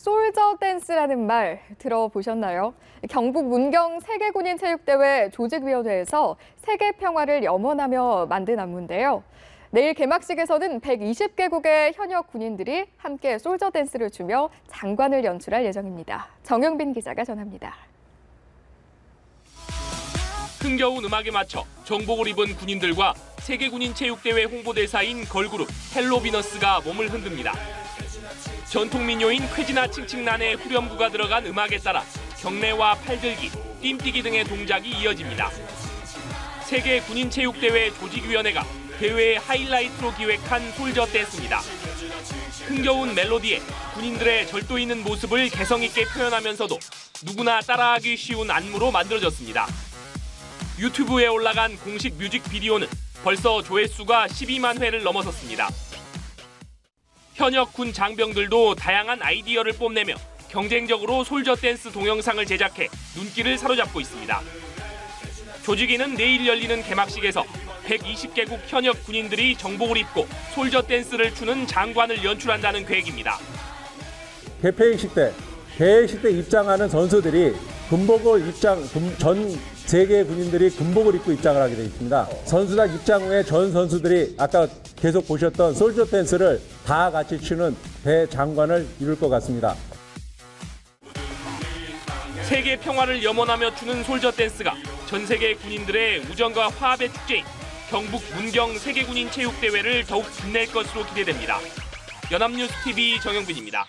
솔저 댄스라는 말 들어보셨나요? 경북 문경 세계군인 체육대회 조직위원회에서 세계 평화를 염원하며 만든 안무인데요. 내일 개막식에서는 120개국의 현역 군인들이 함께 솔저 댄스를 추며 장관을 연출할 예정입니다. 정영빈 기자가 전합니다. 흥겨운 음악에 맞춰 정복을 입은 군인들과 세계군인 체육대회 홍보대사인 걸그룹 헬로비너스가 몸을 흔듭니다. 전통 민요인 쾌지나 칭칭난의 후렴구가 들어간 음악에 따라 경례와 팔들기, 뜀뛰기 등의 동작이 이어집니다. 세계 군인체육대회 조직위원회가 대회의 하이라이트로 기획한 솔저 댄스입니다. 흥겨운 멜로디에 군인들의 절도 있는 모습을 개성 있게 표현하면서도 누구나 따라하기 쉬운 안무로 만들어졌습니다. 유튜브에 올라간 공식 뮤직 비디오는 벌써 조회수가 12만 회를 넘어섰습니다. 현역 군 장병들도 다양한 아이디어를 뽐내며 경쟁적으로 솔저 댄스 동영상을 제작해 눈길을 사로잡고 있습니다. 조직위는 내일 열리는 개막식에서 120개국 현역 군인들이 정복을 입고 솔저 댄스를 추는 장관을 연출한다는 계획입니다. 개폐식 때, 개회식 때 입장하는 선수들이 군복을 입장, 군- 전 세계 군인들이 군복을 입고 입장을 하게 되어 있습니다. 선수단 입장 후에 전 선수들이 아까 계속 보셨던 솔저 댄스를 다 같이 추는 대장관을 이룰 것 같습니다. 세계 평화를 염원하며 추는 솔저 댄스가 전 세계 군인들의 우정과 화합의 축제인 경북 문경 세계군인 체육대회를 더욱 빛낼 것으로 기대됩니다. 연합뉴스 TV 정영빈입니다.